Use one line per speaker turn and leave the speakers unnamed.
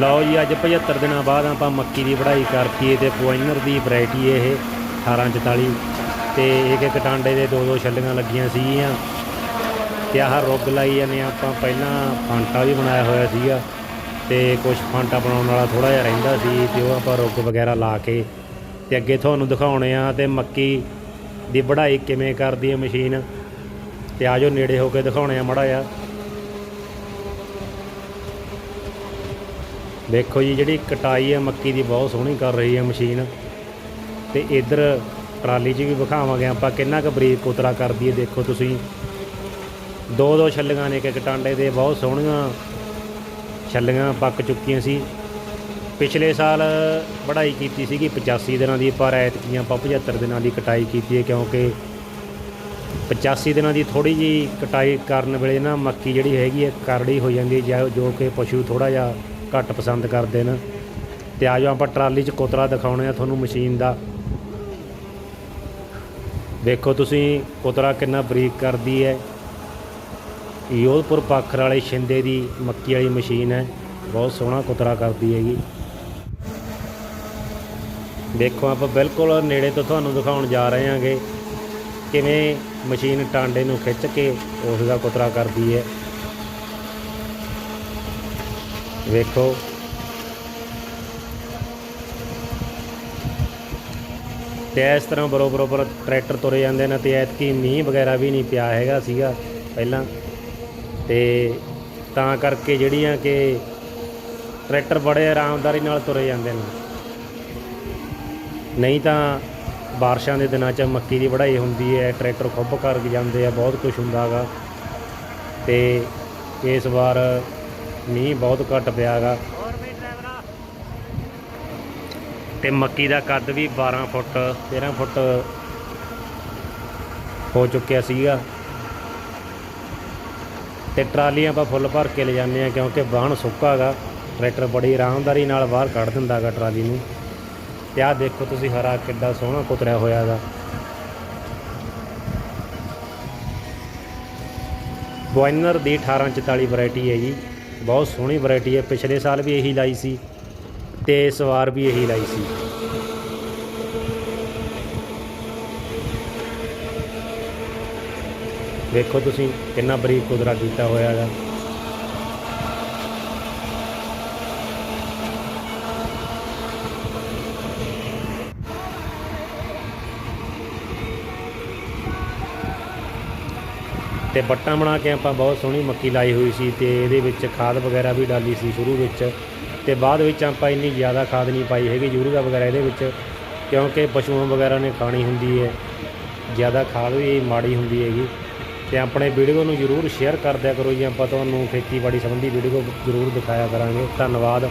ਲਓ ਜੀ, ਅੱਜ 75 ਦਿਨਾਂ ਬਾਅਦ ਆਪਾਂ ਮੱਕੀ ਦੀ ਵਢਾਈ ਕਰਤੀ ਏ ਤੇ ਪੁਆਇਨਰ ਦੀ ਵੈਰਾਈਟੀ ਇਹ 1844 ਤੇ ਇੱਕ ਇੱਕ ਟਾਂਡੇ ਦੇ ਦੋ ਦੋ ਛੱਲੀਆਂ ਲੱਗੀਆਂ ਸੀਗੀਆਂ ਤੇ ਆਹ ਰੁੱਗ ਲਾਈ ਜਾਂਦੇ ਹਾਂ ਆਪਾਂ। ਪਹਿਲਾਂ ਫਾਂਟਾ ਵੀ ਬਣਾਇਆ ਹੋਇਆ ਸੀਗਾ ਤੇ ਕੁਝ ਫਾਂਟਾ ਬਣਾਉਣ ਵਾਲਾ ਥੋੜਾ ਜਿਹਾ ਰਹਿੰਦਾ ਸੀ ਤੇ ਉਹ ਆਪਾਂ ਰੁੱਗ ਵਗੈਰਾ ਲਾ ਕੇ ਤੇ ਅੱਗੇ ਤੁਹਾਨੂੰ ਦਿਖਾਉਣੇ ਆ ਤੇ ਮੱਕੀ ਦੀ ਵਢਾਈ ਕਿਵੇਂ ਕਰਦੀ ਹੈ ਮਸ਼ੀਨ। ਤੇ ਆਜੋ ਨੇੜੇ ਹੋ ਕੇ ਦਿਖਾਉਣੇ ਆ ਮੜਾ ਜਿਹਾ। ਦੇਖੋ ਜੀ, ਜਿਹੜੀ ਕਟਾਈ ਹੈ ਮੱਕੀ ਦੀ ਬਹੁਤ ਸੋਹਣੀ ਕਰ ਰਹੀ ਹੈ ਮਸ਼ੀਨ। ਤੇ ਇਧਰ ਟਰਾਲੀ 'ਚ ਵੀ ਵਿਖਾਵਾਂਗੇ ਆਪਾਂ, ਕਿੰਨਾ ਕੁ ਬਰੀਕ ਕੋਤਰਾ ਕਰਦੀ ਹੈ ਦੇਖੋ ਤੁਸੀਂ। ਦੋ ਦੋ ਛੱਲੀਆਂ ਨੇ ਇੱਕ ਇੱਕ ਟਾਂਡੇ ਦੇ, ਬਹੁਤ ਸੋਹਣੀਆਂ ਛੱਲੀਆਂ ਪੱਕ ਚੁੱਕੀਆਂ ਸੀ। ਪਿਛਲੇ ਸਾਲ ਵਢਾਈ ਕੀਤੀ ਸੀਗੀ 85 ਦਿਨਾਂ ਦੀ, ਪਰ ਐਤਕੀਆਂ ਆਪਾਂ 75 ਦਿਨਾਂ ਦੀ ਕਟਾਈ ਕੀਤੀ ਹੈ ਕਿਉਂਕਿ 85 ਦਿਨਾਂ ਦੀ ਥੋੜੀ ਜੀ ਕਟਾਈ ਕਰਨ ਵੇਲੇ ਨਾ ਮੱਕੀ ਜਿਹੜੀ ਹੈਗੀ ਹੈ ਕਰੜੀ ਹੋ ਜਾਂਦੀ ਹੈ ਜੋ ਕਿ ਪਸ਼ੂ ਥੋੜਾ ਜਿਹਾ ਘੱਟ ਪਸੰਦ ਕਰਦੇ ਨੇ। ਤੇ ਆਜੋ ਆਪਾਂ ਟਰਾਲੀ 'ਚ ਕੋਤਰਾ ਦਿਖਾਉਣੇ ਆ ਤੁਹਾਨੂੰ ਮਸ਼ੀਨ ਦਾ। ਦੇਖੋ ਤੁਸੀਂ ਕੋਤਰਾ ਕਿੰਨਾ ਬਰੀਕ ਕਰਦੀ ਹੈ। ਯੋਧਪੁਰ ਪਾਖਰ ਵਾਲੇ ਛਿੰਦੇ ਦੀ ਮੱਕੀ ਵਾਲੀ ਮਸ਼ੀਨ ਹੈ। ਬਹੁਤ ਸੋਹਣਾ ਕੁਤਰਾ ਕਰਦੀ ਹੈਗੀ। ਦੇਖੋ ਆਪਾਂ ਬਿਲਕੁਲ ਨੇੜੇ ਤੋਂ ਤੁਹਾਨੂੰ ਦਿਖਾਉਣ ਜਾ ਰਹੇ ਹਾਂਗੇ। ਕਿਵੇਂ ਮਸ਼ੀਨ ਟਾਂਡੇ ਨੂੰ ਖਿੱਚ ਕੇ ਉਸ ਦਾ ਕੁਤਰਾ ਕਰਦੀ ਹੈ। ਵੇਖੋ। ਤੇ ਇਸ ਤਰ੍ਹਾਂ ਬਰੋ ਬਰੋਬਰ ਟਰੈਕਟਰ ਤੁਰੇ ਜਾਂਦੇ ਨੇ ਤੇ ਐਤਕੀ ਮੀਂਹ ਵਗੈਰਾ ਵੀ ਨਹੀਂ ਪਿਆ ਹੈਗਾ ਸੀਗਾ ਪਹਿਲਾਂ। ਤੇ ਤਾਂ ਕਰਕੇ ਜਿਹੜੀਆਂ ਕਿ ਟਰੈਕਟਰ ਬੜੇ ਆਰਾਮਦਾਰੀ ਨਾਲ ਤੁਰੇ ਜਾਂਦੇ ਨੇ। ਨਹੀਂ ਤਾਂ ਬਾਰਿਸ਼ਾਂ ਦੇ ਦਿਨਾਂ 'ਚ ਮੱਕੀ ਦੀ ਵਢਾਈ ਹੁੰਦੀ ਹੈ, ਟਰੈਕਟਰ ਖੁੱਬ ਕਰ ਜਾਂਦੇ ਆ, ਬਹੁਤ ਕੁਝ ਹੁੰਦਾਗਾ ਤੇ ਇਸ ਵਾਰ ਮੀਂਹ ਬਹੁਤ ਘੱਟ ਪਿਆਗਾ ਤੇ ਮੱਕੀ ਦਾ ਕੱਦ ਵੀ 12 ਫੁੱਟ 13 ਫੁੱਟ ਹੋ ਚੁੱਕਿਆ ਸੀਗਾ। ਤੇ ਟਰਾਲੀਆਂ ਆਪਾਂ ਫੁੱਲ ਭਰ ਕੇ ਲੈ ਜਾਂਦੇ ਆ ਕਿਉਂਕਿ ਵਾਹਣ ਸੁੱਕਾ ਗਾ ਟਰੈਕਟਰ ਬੜੀ ਆਰਾਮਦਾਰੀ ਨਾਲ ਬਾਹਰ ਕੱਢ ਦਿੰਦਾ ਗਾ ਟਰਾਲੀ ਨੂੰ। ਤੇ ਆਹ ਦੇਖੋ ਤੁਸੀਂ ਹਰਾ ਕਿੱਡਾ ਸੋਹਣਾ ਕੁਤਰਿਆ ਹੋਇਆ ਗਾ ਬੋਇਨਰ ਦੀ 1844 ਵੈਰਾਈਟੀ ਹੈ ਜੀ। ਬਹੁਤ ਸੋਹਣੀ ਵੈਰਾਈਟੀ ਹੈ। ਪਿਛਲੇ ਸਾਲ ਵੀ ਇਹੀ ਲਾਈ ਸੀ ਤੇ ਇਸ ਵਾਰ ਵੀ ਇਹੀ ਲਾਈ ਸੀ। ਵੇਖੋ ਤੁਸੀਂ ਕਿੰਨਾ ਬਰੀਕ ਕੁਦਰਾ ਕੀਤਾ ਹੋਇਆ ਹੈਗਾ। ਤੇ ਬੱਟਾਂ ਬਣਾ ਕੇ ਆਪਾਂ ਬਹੁਤ ਸੋਹਣੀ ਮੱਕੀ ਲਾਈ ਹੋਈ ਸੀ ਤੇ ਇਹਦੇ ਵਿੱਚ ਖਾਦ ਵਗੈਰਾ ਵੀ ਡਾਲੀ ਸੀ ਸ਼ੁਰੂ ਵਿੱਚ ਤੇ ਬਾਅਦ ਵਿੱਚ ਆਪਾਂ ਇੰਨੀ ਜ਼ਿਆਦਾ ਖਾਦ ਨਹੀਂ ਪਾਈ ਹੈਗੀ ਯੂਰੀਆ ਵਗੈਰਾ ਇਹਦੇ ਵਿੱਚ, ਕਿਉਂਕਿ ਪਸ਼ੂਆਂ ਵਗੈਰਾ ਨੇ ਖਾਣੀ ਹੁੰਦੀ ਹੈ, ਜ਼ਿਆਦਾ ਖਾਦ ਵੀ ਮਾੜੀ ਹੁੰਦੀ ਹੈਗੀ। ਤੇ ਆਪਣੇ ਵੀਡੀਓ ਨੂੰ ਜਰੂਰ ਸ਼ੇਅਰ ਕਰ ਦਿਆ ਕਰੋ ਜੀ, ਆਪਾਂ ਤੁਹਾਨੂੰ ਖੇਤੀਬਾੜੀ ਸੰਬੰਧੀ ਵੀਡੀਓ ਜ਼ਰੂਰ ਦਿਖਾਇਆ ਕਰਾਂਗੇ। ਧੰਨਵਾਦ।